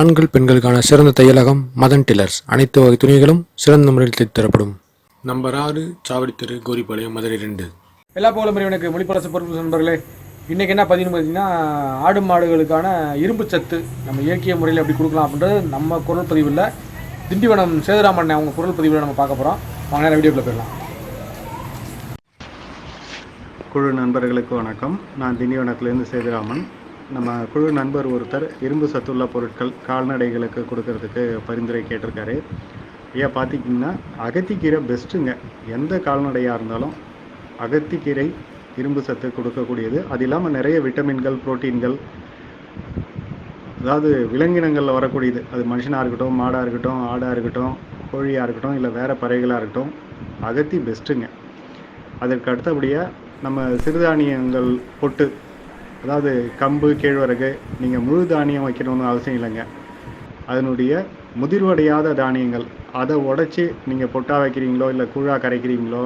ஆண்கள் பெண்களுக்கான சிறந்த தையலகம் மதன் டில்லர்ஸ். அனைத்து வகை துணிகளும் சிறந்த முறையில் தைத்து தரப்படும். நம்பர் ஆறு சாவடி தெரு கோரிப்பாளையம் மதுரை ரெண்டு. எல்லா புகழும் இறைவனுக்கு மொழிப்பரசு பொறுப்பு நண்பர்களே இன்றைக்கி என்ன பதிவு பார்த்தீங்கன்னா ஆடு மாடுகளுக்கான இரும்பு சத்து நம்ம இயற்கைய முறையில் எப்படி கொடுக்கலாம் அப்படின்றது நம்ம குரல் பதிவில் திண்டிவனம் சேதுராமன் அவங்க குரல் பதிவில் நம்ம பார்க்க போகிறோம் வாங்க நேரம் வீடியோக்குள்ள போயிடலாம். குழு நண்பர்களுக்கு வணக்கம். நான் திண்டிவனத்துலேருந்து சேதுராமன். நம்ம குழு நண்பர் ஒருத்தர் இரும்பு சத்துள்ள பொருட்கள் கால்நடைகளுக்கு கொடுக்கறதுக்கு பரிந்துரை கேட்டிருக்காரு. ஏன் பார்த்திங்கன்னா அகத்திக்கீரை பெஸ்ட்டுங்க எந்த கால்நடையாக இருந்தாலும் அகத்திக்கீரை இரும்பு சத்து கொடுக்கக்கூடியது. அது இல்லாமல் நிறைய விட்டமின்கள் புரோட்டீன்கள் அதாவது விலங்கினங்களில் வரக்கூடியது. அது மனுஷனாக இருக்கட்டும் மாடாக இருக்கட்டும் ஆடாக இருக்கட்டும் கோழியாக இருக்கட்டும் இல்லை வேறு பறவைகளாக இருக்கட்டும் அகத்தி பெஸ்ட்டுங்க அதற்கு அடுத்தபடியாக நம்ம சிறுதானியங்கள் பொட்டு அதாவது கம்பு கேழ்வரகு நீங்கள் முழு தானியம் வைக்கணும்னு அவசியம் இல்லைங்க. அதனுடைய முதிர்வடையாத தானியங்கள் அதை உடச்சி நீங்கள் பொட்டா வைக்கிறீங்களோ இல்லை கூழாக கரைக்கிறீங்களோ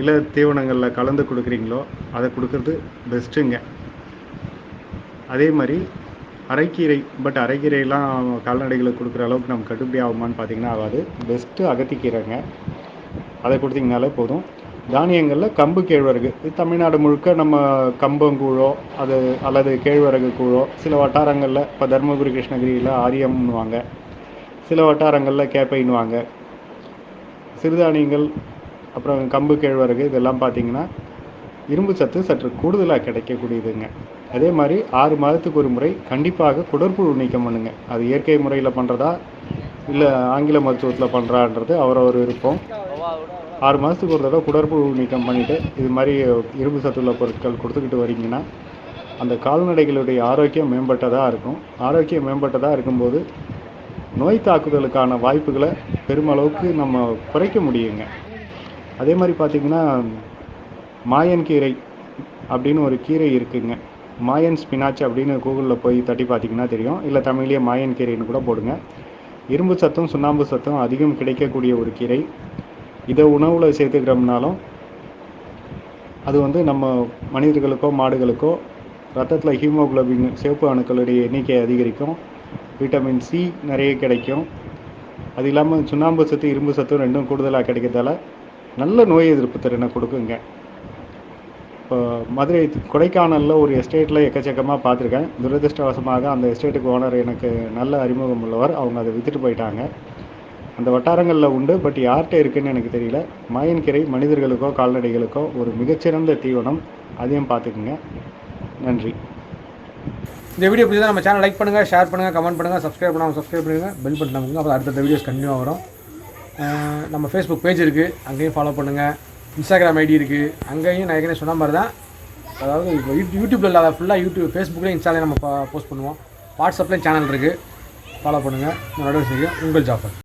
இல்லை தீவனங்களில் கலந்து கொடுக்குறீங்களோ அதை கொடுக்கறது பெஸ்ட்டுங்க அதே மாதிரி அரைக்கீரை பட் அரைக்கீரையெல்லாம் கால்நடைகளுக்கு கொடுக்குற அளவுக்கு நம்ம கட்டுப்படி ஆகுமான்னு பார்த்தீங்கன்னா ஆகாது. பெஸ்ட்டு அகத்திக்கீரைங்க. அதை கொடுத்தீங்கனாலே போதும். தானியங்களில் கம்பு கேழ்வரகு. இது தமிழ்நாடு முழுக்க நம்ம கம்பங்கூழோ அது அல்லது கேழ்வரகு கூழோ சில வட்டாரங்களில் இப்போ தருமபுரி கிருஷ்ணகிரியில் ஆரியம்னுவாங்க சில வட்டாரங்களில் கேப்பைன்னுவாங்க. சிறுதானியங்கள் அப்புறம் கம்பு கேழ்வரகு இதெல்லாம் பார்த்தீங்கன்னா இரும்பு சத்து சற்று கூடுதலாக கிடைக்கக்கூடியதுங்க. அதே மாதிரி ஆறு மாதத்துக்கு ஒரு முறை கண்டிப்பாக குடற்புழு நீக்கம் பண்ணுங்க. அது இயற்கை முறையில் பண்ணுறதா இல்லை ஆங்கில மருத்துவத்தில் பண்ணுறான்றது அவரவர் விருப்பம். ஆறு மாதத்துக்கு ஒரு தடவை குடற்புழு நீக்கம் பண்ணிவிட்டு இது மாதிரி இரும்பு சத்துள்ள பொருட்கள் கொடுத்துக்கிட்டு வரீங்கன்னா அந்த கால்நடைகளுடைய ஆரோக்கியம் மேம்பட்டதாக இருக்கும். ஆரோக்கியம் மேம்பட்டதாக இருக்கும்போது நோய் தாக்குதலுக்கான வாய்ப்புகளை பெருமளவுக்கு நம்ம குறைக்க முடியுங்க. அதே மாதிரி பார்த்திங்கன்னா மாயன் கீரை அப்படின்னு ஒரு கீரை இருக்குங்க. மாயன் ஸ்பினாச் அப்படின்னு கூகுளில் போய் தட்டி பார்த்தீங்கன்னா தெரியும். இல்லை தமிழ்லேயே மாயன் கீரைன்னு கூட போடுங்க. இரும்பு சத்தும் சுண்ணாம்பு சத்தும் அதிகம் கிடைக்கக்கூடிய ஒரு கீரை. இதை உணவில் சேர்த்துக்கிறோம்னாலும் அது வந்து நம்ம மனிதர்களுக்கோ மாடுகளுக்கோ ரத்தத்தில் ஹீமோகுளோபின் சிவப்பு அணுக்களுடைய எண்ணிக்கை அதிகரிக்கும். விட்டமின் சி நிறைய கிடைக்கும். அது இல்லாமல் சுண்ணாம்பு சத்து இரும்பு சத்து ரெண்டும் கூடுதலாக கிடைக்கிறதால நல்ல நோய் எதிர்ப்பு திறனை கொடுக்குங்க. இப்போ மதுரை கொடைக்கானலில் ஒரு எஸ்டேட்டில் எக்கச்சக்கமாக பார்த்துருக்கேன். துரதிருஷ்டவசமாக அந்த எஸ்டேட்டுக்கு ஓனர் எனக்கு நல்ல அறிமுகம் உள்ளவர். அவங்க அதை விற்றுட்டு போயிட்டாங்க. அந்த வட்டாரங்களில் உண்டு பட் யார்கிட்ட இருக்குன்னு எனக்கு தெரியல. மாயன்கரை மனிதர்களுக்கோ கால்நடைகளுக்கோ ஒரு மிகச்சிறந்த தீவனம். அதையும் பார்த்துக்குங்க. நன்றி. இந்த வீடியோ பிடிச்சா நம்ம சேனல் லைக் பண்ணுங்கள் ஷேர் பண்ணுங்கள் கமெண்ட் பண்ணுங்கள் சப்ஸ்கிரைப் பண்ணாமல் சப்ஸ்கிரைப் பண்ணுங்கள் பெல் பட்டன் நமக்கு அப்புறம் அடுத்தடுத்த வீடியோஸ் கண்டினியூவாக வரும். நம்ம ஃபேஸ்புக் பேஜ் இருக்குது அங்கேயும் ஃபாலோ பண்ணுங்கள் இன்ஸ்டாகிராம் ஐடி இருக்குது அங்கேயும் நான் ஏற்கனவே சொன்ன மாதிரி தான். அதாவது இப்போ யூடியூப்பில் இல்லாத ஃபுல்லாக யூடியூப் ஃபேஸ்புக்லேயும் இன்ஸ்டாலையும் நம்ம போஸ்ட் பண்ணுவோம். வாட்ஸ்அப்லேயும் சேனல் இருக்குது ஃபாலோ பண்ணுங்கள் நடுவில் செய்யும் உங்கள் ஜாஃபர்.